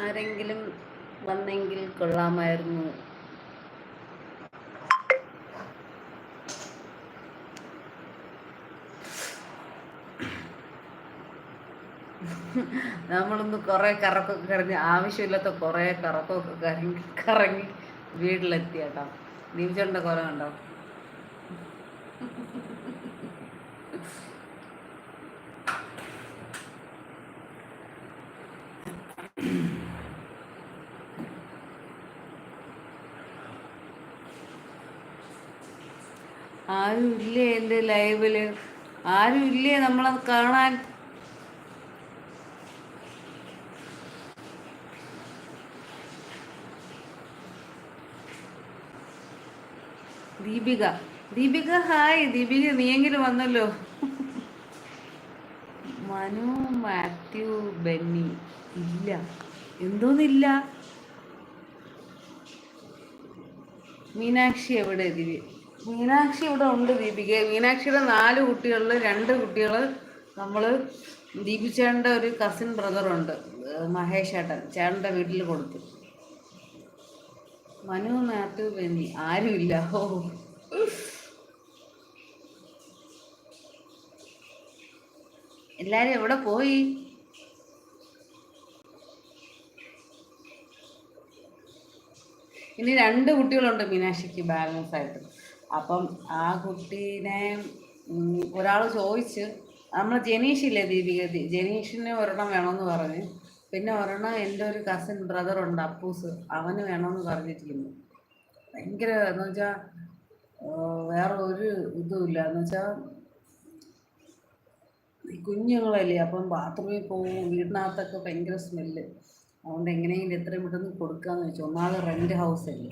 ആരെങ്കിലും വന്നെങ്കിൽ കൊള്ളാമായിരുന്നു. നമ്മളൊന്ന് കുറേ കറക്കൊക്കെ കറങ്ങി ആവശ്യമില്ലാത്ത കുറേ കറക്കമൊക്കെ കറങ്ങി കറങ്ങി വീട്ടിലെത്തി കേട്ടോ. ദീപിച്ചേട്ടന്റെ കുറെ കണ്ടോ? ആരും ഇല്ലേ എന്റെ ലൈവിൽ ആരും ഇല്ലേ നമ്മളത് കാണാൻ? ദീപിക. ദീപിക ഹായ്. ദീപിക നീയെങ്കിലും വന്നല്ലോ. മനു മാത്യു ബെന്നി ഇല്ല. എന്തോന്നില്ല? മീനാക്ഷി എവിടെ ദിവ്യ? മീനാക്ഷി ഇവിടെ ഉണ്ട് ദീപിക മീനാക്ഷിയുടെ നാല് കുട്ടികളിൽ രണ്ട് കുട്ടികൾ നമ്മൾ ദീപിച്ചേട്ടന്റെ ഒരു കസിൻ ബ്രദറുണ്ട് മഹേഷ് ഏട്ടൻ. ചേട്ടന്റെ വീട്ടിൽ കൊടുത്തു. മനു മാത്യു ബെന്നി. ആരുമില്ല ഓ. എല്ലാരും എവിടെ പോയി? ഇനി രണ്ട് കുട്ടികളുണ്ട് മീനാക്ഷിക്ക് ബാലൻസ് ആയിട്ട്. അപ്പം ആ കുട്ടീനെ ഒരാൾ ചോദിച്ച് നമ്മൾ ജനീഷില്ലേ ദീപിക? ജനീഷിന് ഒരെണ്ണം വേണമെന്ന് പറഞ്ഞ്. പിന്നെ ഒരെണ്ണം എന്റെ ഒരു കസിൻ ബ്രദറുണ്ട് അപ്പൂസ്. അവന് വേണമെന്ന് പറഞ്ഞിരിക്കുന്നു. ഭയങ്കര എന്ന് വെച്ചാൽ വേറെ ഒരു ഇതുമില്ല എന്ന് വെച്ചാൽ ഈ കുഞ്ഞുങ്ങളല്ലേ അപ്പം ബാത്റൂമിൽ പോകും വീടിനകത്തൊക്കെ ഭയങ്കര സ്മെല്ല്. അതുകൊണ്ട് എങ്ങനെയെങ്കിലും എത്രയും പെട്ടെന്ന് കൊടുക്കാന്ന് വെച്ചു ഒന്നാമത് റെന്റ് ഹൗസ് അല്ലേ.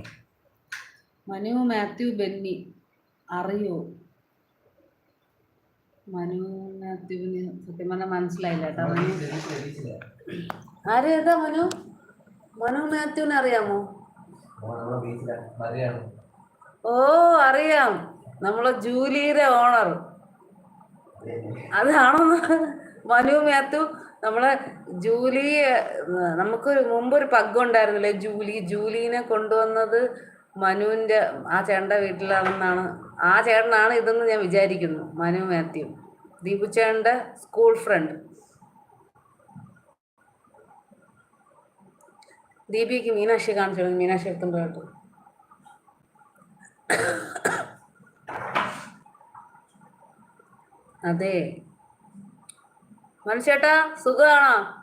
മനു മാത്യു ബെന്നി. അറിയോ? മനു മാത്യുവിന് സത്യം പറഞ്ഞാൽ മനസ്സിലായില്ല കേട്ടോ മനു ആരും ഏതാ മനു? മനു മാത്യുവിനെ അറിയാമോ? ഓ അറിയാം. നമ്മളെ ജൂലിയുടെ ഓണർ. അതാണോ മനു മാത്യു? നമ്മളെ ജൂലി നമുക്ക് ഒരു പഗ് ഉണ്ടായിരുന്നില്ലേ ജൂലി ജൂലിനെ കൊണ്ടുവന്നത് മനുവിന്റെ ആ ചേട്ടന്റെ വീട്ടിലാണെന്നാണ് ആ ചേട്ടനാണ് ഇതെന്ന് ഞാൻ വിചാരിക്കുന്നു മനു മാത്യു. ദീപു ചേട്ടന്റെ സ്കൂൾ ഫ്രണ്ട്. ദീപിക്ക് മീനാക്ഷി കാണിച്ചു? മീനാക്ഷി എത്തുമ്പോൾ കേട്ടോ. അതെ. മനുഷ്യേട്ടാ സുഖമാണോ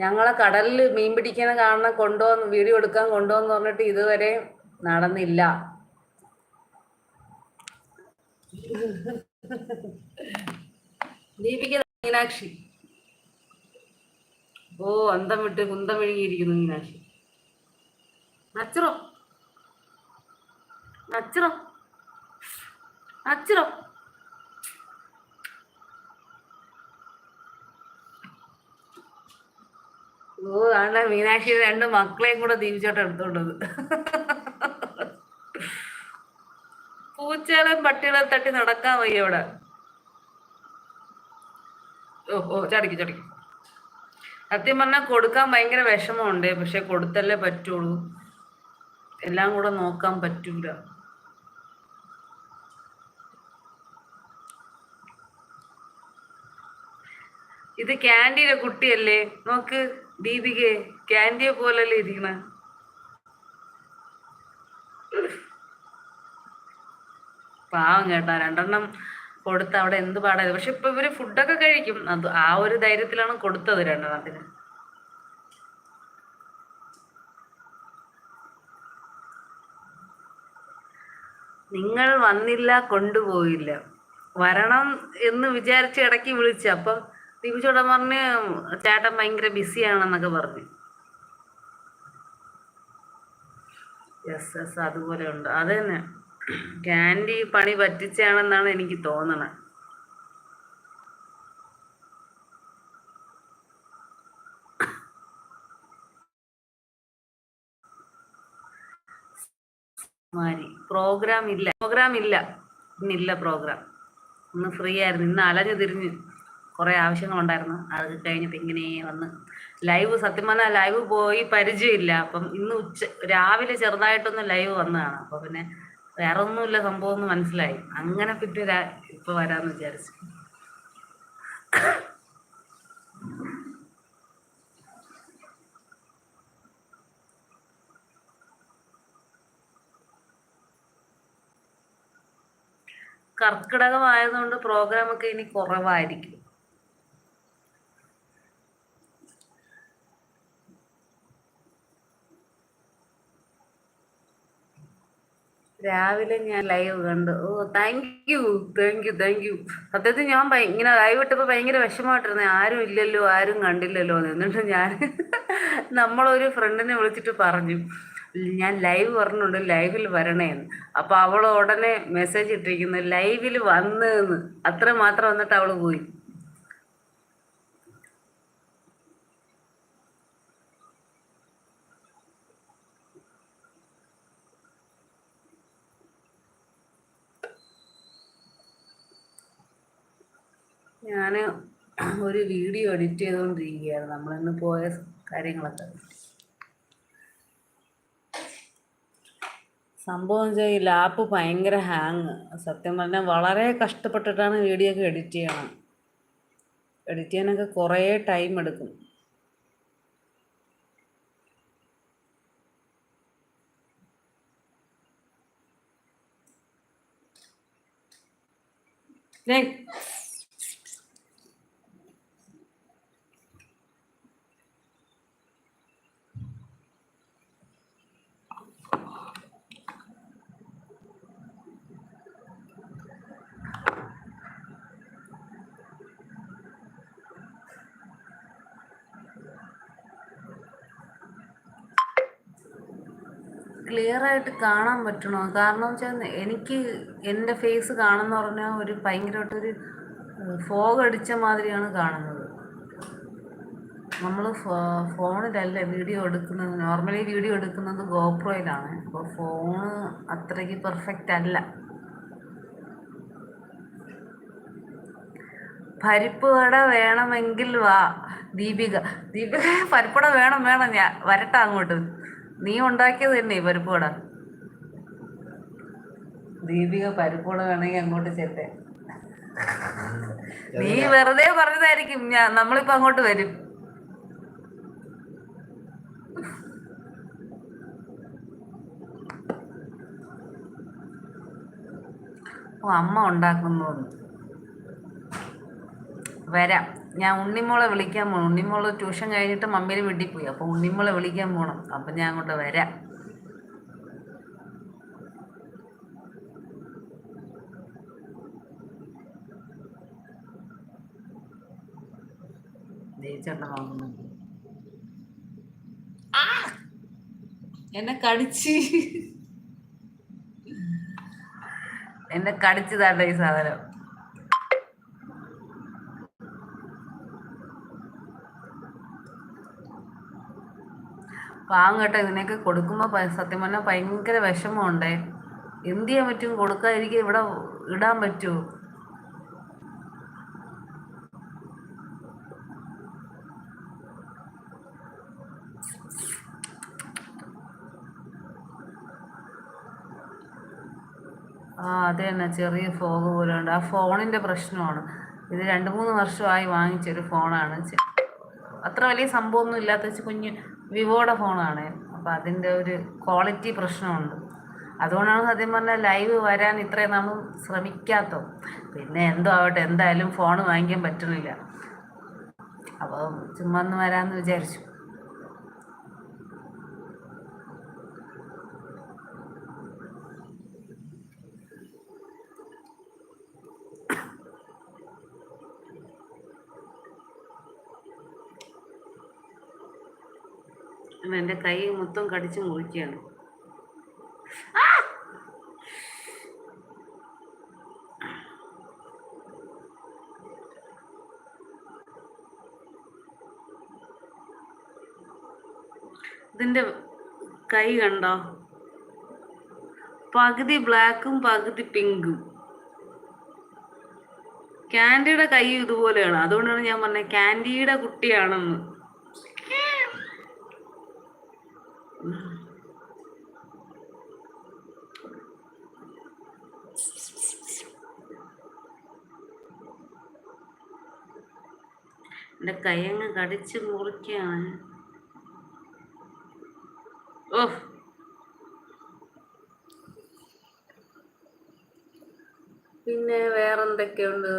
ഞങ്ങളെ കടലിൽ മീൻ പിടിക്കാൻ കാണാൻ കൊണ്ടുവന്ന് വീഡിയോ എടുക്കാൻ കൊണ്ടുവന്ന് പറഞ്ഞിട്ട് ഇതുവരെ നടന്നില്ല. ദീപിക മീനാക്ഷി. ഓ അന്തം വിട്ട് കുന്തം വിഴുങ്ങിയിരിക്കുന്നു മീനാക്ഷി. നച്ചറോ? നച്ചറോ? നച്ചറോ? ഓ ആണ് മീനാക്ഷി രണ്ട് മക്കളെയും കൂടെ ദീപിച്ചോട്ട് എടുത്തോണ്ടത്. പൂച്ചകളും പട്ടികളും തട്ടി നടക്കാൻ വയ്യ ഇവിടെ. ഓ ഓ ചടിക്കും ചടിക്കും. സത്യം പറഞ്ഞാൽ കൊടുക്കാൻ ഭയങ്കര വിഷമമുണ്ട് പക്ഷെ കൊടുത്തല്ലേ പറ്റുള്ളൂ. എല്ലാം കൂടെ നോക്കാൻ പറ്റൂല. ഇത് ക്യാൻഡിയുടെ കുട്ടിയല്ലേ? നോക്ക്. ദീപികെ ക്യാൻഡിയെ പോലല്ലേ ഇരിക്കണ? പാവം കേട്ടാ രണ്ടെണ്ണം കൊടുത്ത അവിടെ എന്ത് പാടായത് പക്ഷെ ഇപ്പൊ ഇവർ ഫുഡൊക്കെ കഴിക്കും. അത് ആ ഒരു ധൈര്യത്തിലാണ് കൊടുത്തത് രണ്ടെണ്ണത്തിന്. നിങ്ങൾ വന്നില്ല കൊണ്ടുപോയില്ല. വരണം എന്ന് വിചാരിച്ച് ഇടയ്ക്ക് വിളിച്ചു അപ്പം ദീപിച്ചോടൻ പറഞ്ഞ് ചേട്ടൻ ഭയങ്കര ബിസിയാണെന്നൊക്കെ പറഞ്ഞു. യെസ് യെസ് അതുപോലെ ഉണ്ട്. അത് തന്നെ. ക്യാൻഡി പണി പറ്റിച്ചാണെന്നാണ് എനിക്ക് തോന്നണത് മാരി പ്രോഗ്രാം ഇല്ല. പ്രോഗ്രാം ഇല്ല. ഇന്നില്ല പ്രോഗ്രാം ഇന്ന് ഫ്രീ ആയിരുന്നു. ഇന്ന് അലഞ്ഞു തിരിഞ്ഞ്. കുറേ ആവശ്യങ്ങളുണ്ടായിരുന്നു. അത് കഴിഞ്ഞപ്പോൾ ഇങ്ങനെ വന്ന് ലൈവ് സത്യം പറഞ്ഞാൽ ലൈവ് പോയി പരിചയമില്ല. അപ്പം ഇന്ന് ഉച്ച രാവിലെ ചെറുതായിട്ടൊന്ന് ലൈവ് വന്നതാണ്. അപ്പോൾ പിന്നെ വേറെ ഒന്നുമില്ല സംഭവം ഒന്ന് മനസ്സിലായി. അങ്ങനെ പിന്നെ ഇപ്പൊ വരാന്ന് വിചാരിച്ചു. കർക്കിടകമായതുകൊണ്ട് പ്രോഗ്രാമൊക്കെ ഇനി കുറവായിരിക്കും. രാവിലെ ഞാൻ ലൈവ് കണ്ടു. ഓ thank you thank you thank you സത്യത്തിൽ ഞാൻ ഇങ്ങനെ ലൈവ് ഇട്ടപ്പോൾ ഭയങ്കര വിഷമമായിട്ടിരുന്നു. ആരും ഇല്ലല്ലോ ആരും കണ്ടില്ലല്ലോ എന്ന്. എന്നിട്ട് ഞാൻ നമ്മളൊരു ഫ്രണ്ടിനെ വിളിച്ചിട്ട് പറഞ്ഞു ഞാൻ ലൈവ് പറഞ്ഞുണ്ട് ലൈവിൽ വരണേന്ന് അപ്പൊ അവൾ ഉടനെ മെസ്സേജ് ഇട്ടിരിക്കുന്നു ലൈവിൽ വന്നെന്ന് അത്ര മാത്രം വന്നിട്ട് അവൾ പോയി. ഞാൻ ഒരു വീഡിയോ എഡിറ്റ് ചെയ്തുകൊണ്ടിരിക്കുകയാണ് നമ്മളിന്ന് പോയ കാര്യങ്ങളൊക്കെ. സംഭവം വെച്ചാൽ ഈ ലാപ്പ് ഭയങ്കര ഹാങ് സത്യം പറഞ്ഞാൽ വളരെ കഷ്ടപ്പെട്ടിട്ടാണ് വീഡിയോ ഒക്കെ എഡിറ്റ് ചെയ്യണം. എഡിറ്റ് ചെയ്യാനൊക്കെ കുറേ ടൈം എടുക്കും. ദേ, ക്ലിയർ ആയിട്ട് കാണാൻ പറ്റണോ? കാരണം വെച്ചാൽ എനിക്ക് എന്റെ ഫേസ് കാണുന്ന പറഞ്ഞാൽ ഒരു ഭയങ്കരമായിട്ടൊരു ഫോഗ് അടിച്ച മാതിരിയാണ് കാണുന്നത്. നമ്മൾ ഫോണിലല്ല വീഡിയോ എടുക്കുന്നത്. നോർമലി വീഡിയോ എടുക്കുന്നത് ഗോപ്രോയിലാണ്. അപ്പോൾ ഫോണ് അത്രയ്ക്ക് പെർഫെക്റ്റ് അല്ല. പരിപ്പുവട വേണമെങ്കിൽ വാ. ദീപിക. ദീപിക പരിപ്പ് വട വേണം വേണം. ഞാൻ വരട്ടെ അങ്ങോട്ട്. നീ ഉണ്ടാക്കിയത് തന്നെ പരിപ്പുവട പരിപ്പ് വട. ദീപിക പരിപ്പ് വട വേണമെങ്കിൽ അങ്ങോട്ട് ചെല്ലേ നീ വെറുതെ പറഞ്ഞതായിരിക്കും ഞാൻ നമ്മളിപ്പോ അങ്ങോട്ട് വരും. ഓ അമ്മ ഉണ്ടാക്കുന്നു വരാം. ഞാൻ ഉണ്ണിമോളെ വിളിക്കാൻ പോകണം ഉണ്ണിമോൾ ട്യൂഷൻ കഴിഞ്ഞിട്ട് മമ്മിയിൽ വീട്ടിൽ പോയി. അപ്പോൾ ഉണ്ണിമോളെ വിളിക്കാൻ പോകണം അപ്പം ഞാൻ അങ്ങോട്ട് വരാം! എന്നെ കടിച്ച്. എന്നെ കടിച്ചതാട്ടോ ഈ സാധനം. പാവം കേട്ടോ ഇതിനൊക്കെ കൊടുക്കുമ്പോൾ സത്യം പറഞ്ഞാൽ ഭയങ്കര വിഷമമുണ്ടേ. എന്ത് ചെയ്യാൻ പറ്റും? കൊടുക്കാതിരിക്കും ഇവിടെ ഇടാൻ പറ്റുമോ ആ അത് തന്നെ ചെറിയ ഫോഗ് പോലെ ഉണ്ട് ആ ഫോണിന്റെ പ്രശ്നമാണ്. ഇത് രണ്ട് മൂന്ന് വർഷമായി വാങ്ങിച്ചൊരു ഫോണാണ്. ചെ- അത്ര വലിയ സംഭവമൊന്നും ഇല്ലാത്ത വെച്ച് കുഞ്ഞ് വിവോയുടെ ഫോണാണ് അപ്പോൾ അതിന്റെ ഒരു ക്വാളിറ്റി പ്രശ്നമുണ്ട്. അതുകൊണ്ടാണ് സത്യം പറഞ്ഞാൽ ലൈവ് വരാൻ ഇത്രയും നമ്മൾ ശ്രമിക്കാത്തത്. പിന്നെ എന്തോ ആവട്ടെ എന്തായാലും ഫോൺ വാങ്ങിക്കാൻ പറ്റുന്നില്ല അപ്പോൾ ചുമ്മാ ഒന്ന് വരാമെന്ന് വിചാരിച്ചു. ഇവൻ എന്റെ കൈ മൊത്തം കടിച്ച് മുറിക്കുകയാണ്! ഇതിന്റെ കൈ കണ്ടോ? പകുതി ബ്ലാക്കും പകുതി പിങ്കും. ക്യാൻഡിയുടെ കൈ ഇതുപോലെയാണ്. അതുകൊണ്ടാണ് ഞാൻ പറഞ്ഞത് ക്യാൻഡിയുടെ കുട്ടിയാണെന്ന്. എന്റെ കൈയങ്ങ് കടിച്ച് മുറിക്കാണ്. ഓ പിന്നെ വേറെന്തൊക്കെയുണ്ട്?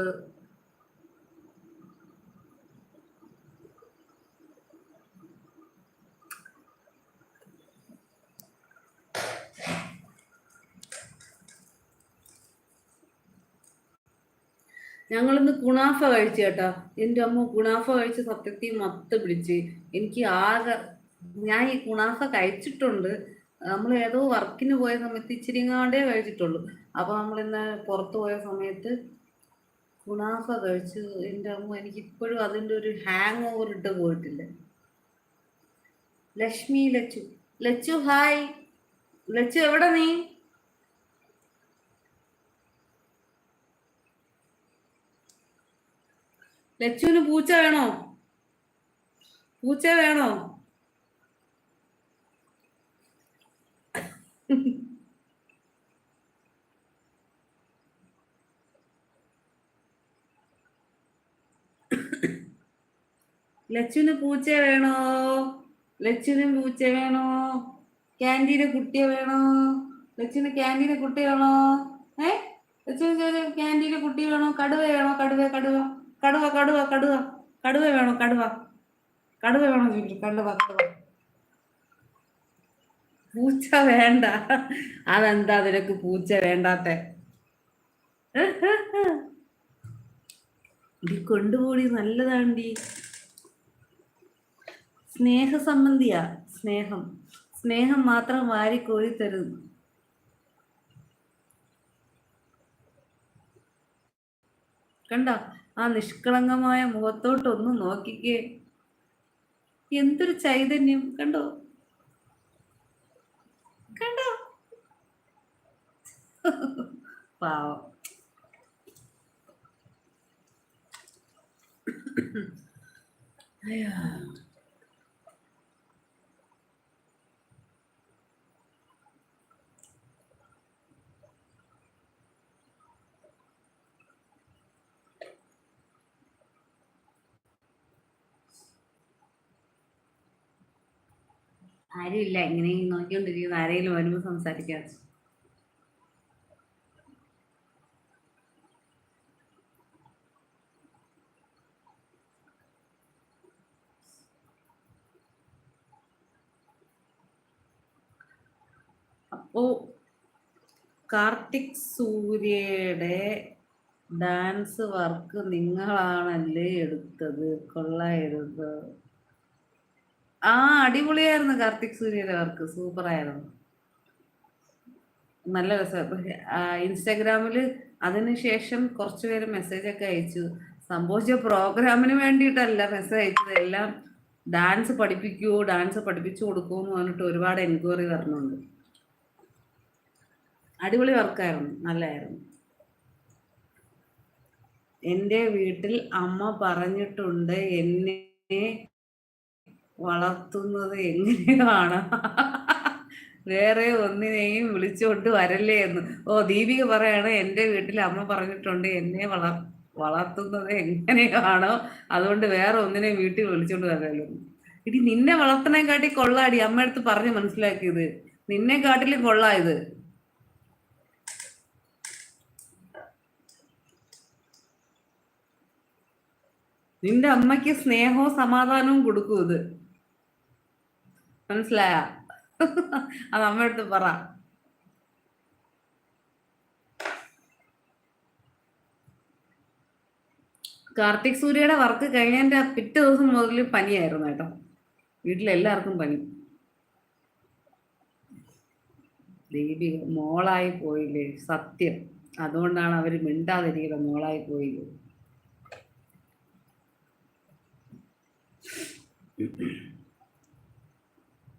ഞങ്ങളിന്ന് കുണാഫ കഴിച്ചു കേട്ടോ. എന്റെ അമ്മ കുണാഫ കഴിച്ച് സത്യത്തിൽ മത്ത് പിടിച്ച്. എനിക്ക് ആകെ ഞാൻ ഈ കുണാഫ കഴിച്ചിട്ടുണ്ട്. നമ്മൾ ഏതോ വർക്കിന് പോയ സമയത്ത് ഇച്ചിരിങ്ങാണ്ടേ കഴിച്ചിട്ടുള്ളൂ. അപ്പൊ നമ്മൾ ഇന്ന് പുറത്തു പോയ സമയത്ത് കുണാഫ കഴിച്ചു എന്റെ അമ്മ എനിക്ക് ഇപ്പോഴും അതിന്റെ ഒരു ഹാങ് ഓവർ ഇട്ട് പോയിട്ടില്ല. ലക്ഷ്മി ലച്ചു. ലച്ചു ഹായ്. ലച്ചു എവിടെ നീ? ലച്ചുവിന് പൂച്ച വേണോ? പൂച്ച വേണോ? ലച്ചുവിന് പൂച്ച വേണോ? ലച്ചുവിന് പൂച്ച വേണോ? ക്യാന്റീന് കുട്ടിയെ വേണോ? ലച്ചുവിന് ക്യാന്റീന് കുട്ടി വേണോ? ഏ? ലച്ചുവിന് ക്യാന്റീന് കുട്ടി വേണോ? കടുവ വേണോ? കടുവ കടുവ. കടുവ കടുവ കടുവ. കടുവ വേണോ? കടുവ. കടുവ വേണോ ചോദിച്ചു കടുവ കടുവ. പൂച്ച വേണ്ട. അതെന്താ നിനക്ക് പൂച്ച വേണ്ടാത്ത? ഇത് കൊണ്ടുപോടി നല്ലതാണ്ടി. സ്നേഹ സംബന്ധിയാ സ്നേഹം. സ്നേഹം മാത്രം വാരി കോരി തരുന്നു. കണ്ടോ? ആ നിഷ്കളങ്കമായ മുഖത്തോട്ടൊന്ന് നോക്കിക്കേ. എന്തൊരു ചൈതന്യം. കണ്ടോ? കണ്ടോ? പാവം. അയ്യോ. ആരുമില്ല ഇങ്ങനെ നോക്കിക്കൊണ്ടിരിക്കുന്ന ആരെങ്കിലും വരുമ്പോൾ സംസാരിക്കാം അപ്പോ കാർത്തിക് സൂര്യയുടെ ഡാൻസ് വർക്ക് നിങ്ങളാണല്ലേ എടുത്തത്? കൊള്ളായിരുന്നു. ആ അടിപൊളിയായിരുന്നു കാർത്തിക് സൂര്യയുടെ വർക്ക്. സൂപ്പർ ആയിരുന്നു നല്ല രസം ഇൻസ്റ്റാഗ്രാമിൽ അതിനുശേഷം കുറച്ച് പേര് മെസ്സേജ് ഒക്കെ അയച്ചു. സംഭവിച്ച പ്രോഗ്രാമിന് വേണ്ടിയിട്ടല്ല മെസ്സേജ് അയച്ചത്. എല്ലാം ഡാൻസ് പഠിപ്പിക്കൂ ഡാൻസ് പഠിപ്പിച്ചു കൊടുക്കുമോ എന്ന് പറഞ്ഞിട്ട് ഒരുപാട് എൻക്വയറി വരുന്നുണ്ട് അടിപൊളി വർക്കായിരുന്നു. നല്ലായിരുന്നു. എന്റെ വീട്ടിൽ അമ്മ പറഞ്ഞിട്ടുണ്ട് എന്നെ വളർത്തുന്നത് എങ്ങനെയാണ്? വേറെ ഒന്നിനെയും വിളിച്ചുകൊണ്ട് വരല്ലേ എന്ന്. ഓ ദീപിക പറയാണ് എന്റെ വീട്ടിൽ അമ്മ പറഞ്ഞിട്ടുണ്ട് എന്നെ വള വളർത്തുന്നത് എങ്ങനെയാണോ അതുകൊണ്ട് വേറെ ഒന്നിനെയും വീട്ടിൽ വിളിച്ചുകൊണ്ട് വരല്ലോ ഇടി നിന്നെ വളർത്തണേക്കാട്ടി കൊള്ളാടി. അമ്മ അടുത്ത് പറഞ്ഞ് മനസ്സിലാക്കിയത്. നിന്നെ കാട്ടിലും കൊള്ളായത് നിന്റെ അമ്മയ്ക്ക് സ്നേഹവും സമാധാനവും കൊടുക്കൂ ഇത്. മനസ്സിലായ? അത് അമ്മയടുത്ത് പറ. കാർത്തിക് സൂര്യയുടെ വർക്ക് കഴിഞ്ഞതിന്റെ പിറ്റേ ദിവസം മുതൽ പനിയായിരുന്നു കേട്ടോ. വീട്ടിലെല്ലാവർക്കും പനി. ദീപിക മോളായി പോയില്ലേ? സത്യം. അതുകൊണ്ടാണ് അവർ മിണ്ടാതിരിക്കുന്നത് മോളായി പോയില്ലേ?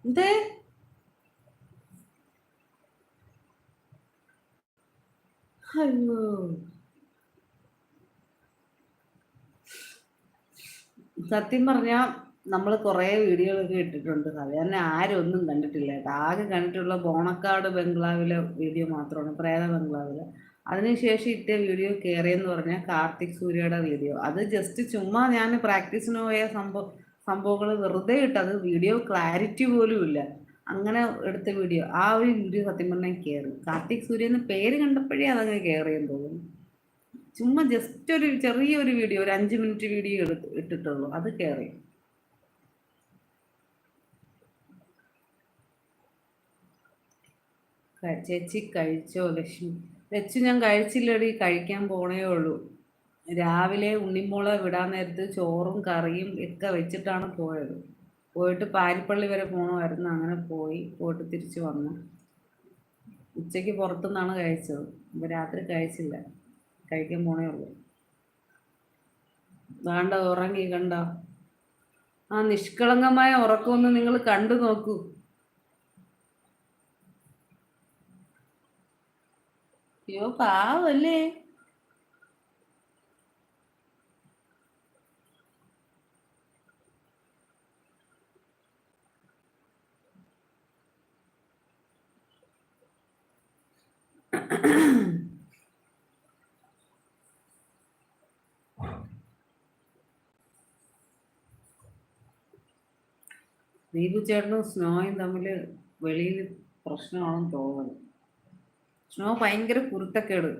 എന്തേ അയ്യോ. സത്യം പറഞ്ഞാൽ നമ്മൾ കുറേ വീഡിയോകളൊക്കെ ഇട്ടിട്ടുണ്ട്. തന്നെ ആരും ഒന്നും കണ്ടിട്ടില്ല ആകെ കണ്ടിട്ടുള്ള ബോണക്കാട് ബംഗ്ലാവിലെ വീഡിയോ മാത്രമാണ് പ്രേത ബംഗ്ലാവിലെ. അതിനുശേഷം ഇട്ട വീഡിയോ കയറിയെന്ന് പറഞ്ഞാൽ കാർത്തിക് സൂര്യയുടെ വീഡിയോ. അത് ജസ്റ്റ് ചുമ്മാ ഞാൻ പ്രാക്ടീസിന് പോയ സംഭവം സംഭവങ്ങൾ വെറുതെ ഇട്ടത് വീഡിയോ ക്ലാരിറ്റി പോലും ഇല്ല. അങ്ങനെ എടുത്ത വീഡിയോ ആ ഒരു വീഡിയോ സത്യം പറഞ്ഞാൽ കയറി കാർത്തിക് സൂര്യ പേര് കണ്ടപ്പോഴേ അതങ്ങ് കയറിയെന്ന് തോന്നുന്നു. ചുമ്മാ ജസ്റ്റ് ഒരു ചെറിയൊരു വീഡിയോ ഒരു അഞ്ച് മിനിറ്റ് വീഡിയോ എടുത്ത് ഇട്ടിട്ടുള്ളൂ. അത് കയറി ചേച്ചി കഴിച്ചോ ലക്ഷ്മി? ലച്ചു ഞാൻ കഴിച്ചില്ലടി. കഴിക്കാൻ പോണേ ഉള്ളൂ. രാവിലെ ഉണ്ണിമോളെ വിടാൻ നേരത്ത് ചോറും കറിയും ഒക്കെ വെച്ചിട്ടാണ് പോയത്. പോയിട്ട് പാരിപ്പള്ളി വരെ പോകണമായിരുന്നു അങ്ങനെ പോയി പോയിട്ട് തിരിച്ചു വന്നു. ഉച്ചയ്ക്ക് പുറത്തുനിന്നാണ് കഴിച്ചത്. ഇപ്പം രാത്രി കഴിച്ചില്ല. കഴിക്കാൻ പോണേ ഉള്ളൂ. വേണ്ട ഉറങ്ങി കണ്ട? ആ നിഷ്കളങ്കമായ ഉറക്കമൊന്ന് നിങ്ങൾ കണ്ടു നോക്കൂ. അയ്യോ പാവല്ലേ? ദീപു ചേട്ടനും സ്നോയും തമ്മിൽ വെളിയിൽ പ്രശ്നമാണെന്ന് തോന്നുന്നത് സ്നോ ഭയങ്കര കുരുത്തക്കേട്.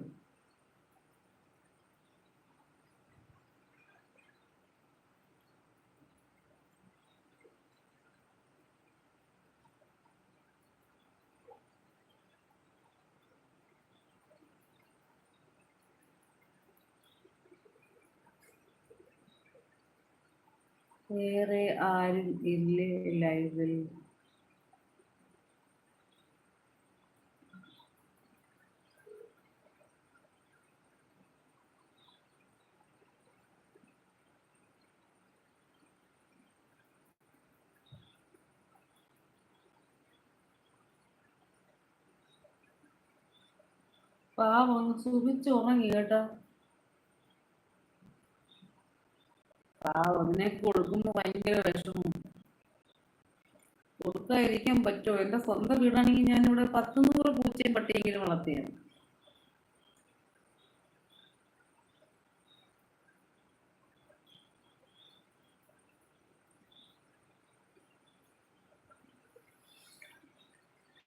വേറെ ആരും ഇല്ലേ ലൈവിൽ പാവം ഒന്ന് സുഖിച്ച് ഉറങ്ങി കേട്ടോ പാവം അതിനെ കൊടുക്കുമ്പോ ഭയങ്കര വിഷമം. കൊടുക്കാതിരിക്കാൻ പറ്റുമോ? എന്റെ സ്വന്തം വീടാണെങ്കിൽ ഞാൻ ഇവിടെ നൂറ് പൂച്ചയും പട്ടിയെങ്കിലും വളർത്തിയാണ്.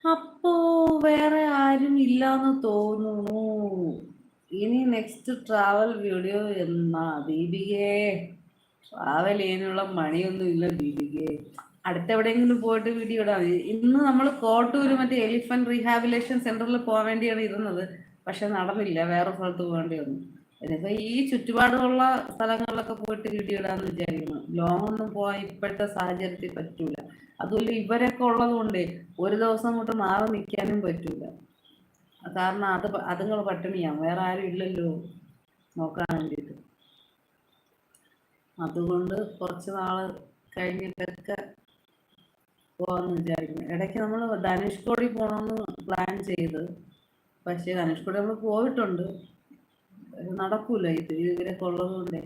അപ്പോ വേറെ ആരും ഇല്ലാന്ന് തോന്നുന്നു. ഇനി നെക്സ്റ്റ് ട്രാവൽ വീഡിയോ എന്നാ ദീപികേ. ട്രാവൽ ചെയ്യാനുള്ള മണിയൊന്നും ഇല്ല ദീപികേ. അടുത്ത എവിടെയെങ്കിലും പോയിട്ട് വീഡിയോ ഇടാം. ഇന്ന് നമ്മൾ കോട്ടൂര് മറ്റേ എലിഫന്റ് റീഹാബിലേഷൻ സെന്ററിൽ പോകാൻ വേണ്ടിയാണ് ഇരുന്നത്. പക്ഷെ നടന്നില്ല. വേറെ സ്ഥലത്ത് പോകേണ്ടി വന്നു. ഇനിയിപ്പോ ഈ ചുറ്റുപാടുള്ള സ്ഥലങ്ങളിലൊക്കെ പോയിട്ട് വീഡിയോ ഇടാന്ന് വിചാരിക്കുന്നു. ലോങ് ഒന്നും പോകാൻ ഇപ്പോഴത്തെ സാഹചര്യത്തിൽ പറ്റൂല. അതുപോലെ ഇവരൊക്കെ ഉള്ളത് കൊണ്ട് ഒരു ദിവസം കൊണ്ട് മാറി നിൽക്കാനും പറ്റൂല. കാരണം അത് അതുങ്ങൾ പട്ടിണിയാണ് വേറെ ആരും ഇല്ലല്ലോ. നോക്കാൻ വേണ്ടിയിട്ട്. അതുകൊണ്ട് കുറച്ച് നാൾ കഴിഞ്ഞിട്ടൊക്കെ പോകാമെന്ന് വിചാരിക്കുന്നു. ഇടയ്ക്ക് നമ്മൾ ധനുഷ്കോടി പോകണമെന്ന് പ്ലാൻ ചെയ്ത്. പക്ഷേ ധനുഷ്കോടി നമ്മൾ പോയിട്ടുണ്ട്. നടക്കൂല. ഇത് ഇവരൊക്കെ ഉള്ളതുകൊണ്ടേ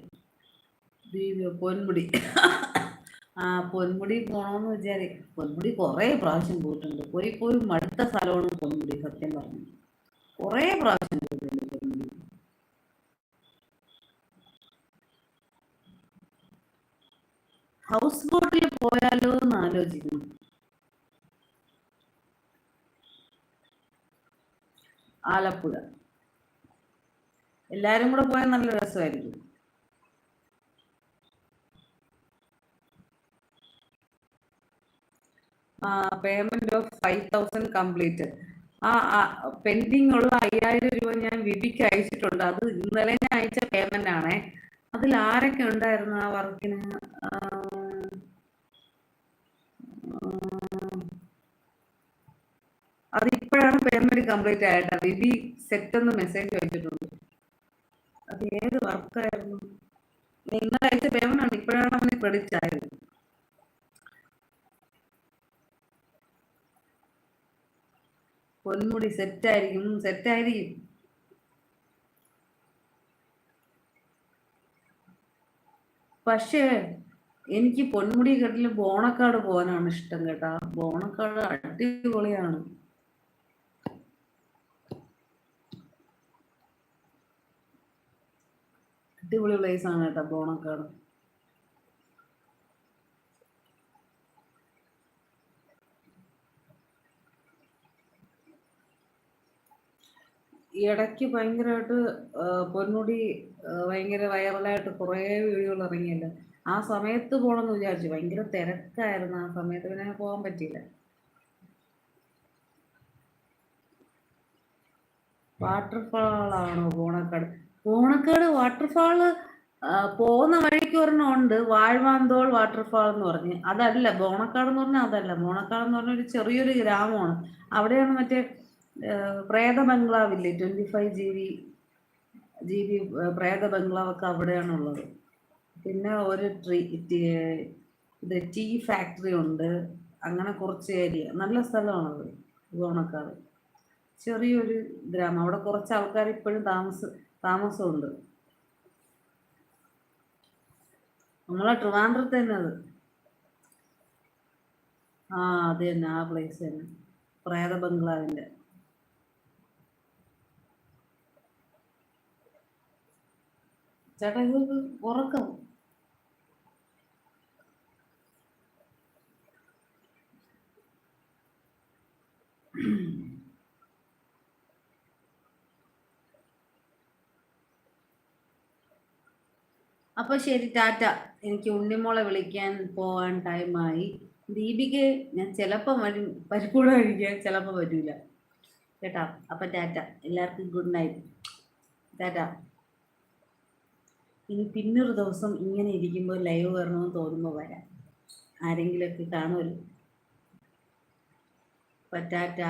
പൊന്മുടി. ആ പൊന്മുടി പോകണമെന്ന് വിചാരിക്കും പൊന്മുടി കുറേ പ്രാവശ്യം പോയിട്ടുണ്ട്. പോയി പോയി മടുത്ത സ്ഥലമാണ് പൊന്മുടി സത്യം പറഞ്ഞു. കുറേ പ്രാവശ്യം പോയിട്ടുണ്ട് പൊന്മുടി ഹൗസ് ബോട്ടിൽ പോയാലോ എന്ന് ആലോചിക്കുന്നു. ആലപ്പുഴ. എല്ലാരും കൂടെ പോയാൽ നല്ല രസമായിരിക്കും. Payment of five thousand complete ആ പെൻഡിങ് ഉള്ള അയ്യായിരം രൂപ ഞാൻ വിപിക്ക് അയച്ചിട്ടുണ്ട്. അത് ഇന്നലെ ഞാൻ അയച്ച പേയ്മെന്റ് ആണേ. അതിൽ ആരൊക്കെ ഉണ്ടായിരുന്നു ആ വർക്കിന് അത് ഇപ്പോഴാണ് പേയ്മെന്റ് കംപ്ലീറ്റ് ആയിട്ട്. ബിബി സെറ്റ് എന്ന് മെസ്സേജ് അയച്ചിട്ടുണ്ട്. അത് ഏത് വർക്കായിരുന്നു നിങ്ങൾ അയച്ച പേയ്മെന്റ് ആണ് ഇപ്പോഴാണ് അവന് ക്രെഡിറ്റ് ആയത്? പൊന്മുടി സെറ്റ് ആയിരിക്കും. സെറ്റ് ആയിരിക്കും. പക്ഷേ എനിക്ക് പൊന്മുടി കെട്ടിൽ ബോണക്കാട് പോകാനാണ് ഇഷ്ടം കേട്ടാ. ബോണക്കാട് അടിപൊളിയാണ്. അടിപൊളി പ്ലേസ് ആണ് കേട്ടോ ബോണക്കാട്. ഇടയ്ക്ക് ഭയങ്കരമായിട്ട് പൊന്മുടി ഭയങ്കര വൈറലായിട്ട് കുറേ വീഡിയോകൾ ഇറങ്ങിയല്ലോ ആ സമയത്ത് പോകണമെന്ന് വിചാരിച്ചു. ഭയങ്കര തിരക്കായിരുന്നു. ആ സമയത്ത് പിന്നെ പോകാൻ പറ്റിയില്ല. വാട്ടർഫാൾ ആണോ ബോണക്കാട് വാട്ടർഫാൾ പോകുന്ന വഴിക്ക് ഒരെണ്ണം ഉണ്ട്. വാഴ്വാന്തോൾ വാട്ടർഫാൾ എന്ന് പറഞ്ഞ്. അതല്ല ബോണക്കാട് എന്ന് പറഞ്ഞാൽ അതല്ല. ബോണക്കാട് എന്ന് പറഞ്ഞ ഒരു ചെറിയൊരു ഗ്രാമമാണ്. അവിടെയാണ് മറ്റേ പ്രേത ബംഗ്ലാവില്ലേ? Twenty five G B G B പ്രേത ബംഗ്ലാവൊക്കെ അവിടെയാണ് ഉള്ളത് പിന്നെ ഒരു ട്രീ ഇത് ടീ ഫാക്ടറി ഉണ്ട്. അങ്ങനെ കുറച്ച് ഏരിയ. നല്ല സ്ഥലമാണത് ബോണക്കാട്. ചെറിയൊരു ഗ്രാമം. അവിടെ കുറച്ച് ആൾക്കാർ ഇപ്പോഴും താമസ താമസമുണ്ട്. നമ്മളെ ട്രിവാൻഡ്രത്ത് തന്നെ അത്. ആ അത് തന്നെ ആ പ്ലേസ് തന്നെ. പ്രേത ബംഗ്ലാവിന്റെ ചേട്ടാ ഇത് ഉറക്കം. അപ്പൊ ശരി ടാറ്റ. എനിക്ക് ഉണ്ണിമോളെ വിളിക്കാൻ പോവാൻ ടൈമായി ദീപിക ഞാൻ ചിലപ്പോൾ വരും പരിപ്പൂട കഴിക്കാൻ ചിലപ്പോൾ വരില്ല കേട്ടോ? അപ്പൊ ടാറ്റ എല്ലാവർക്കും ഗുഡ് നൈറ്റ് ടാറ്റ. ഇനി പിന്നൊരു ദിവസം ഇങ്ങനെ ഇരിക്കുമ്പോൾ ലൈവ് വരണമെന്ന് തോന്നുമ്പോൾ വരാം. ആരെങ്കിലുമൊക്കെ കാണുമല്ലോ. പറ്റാറ്റ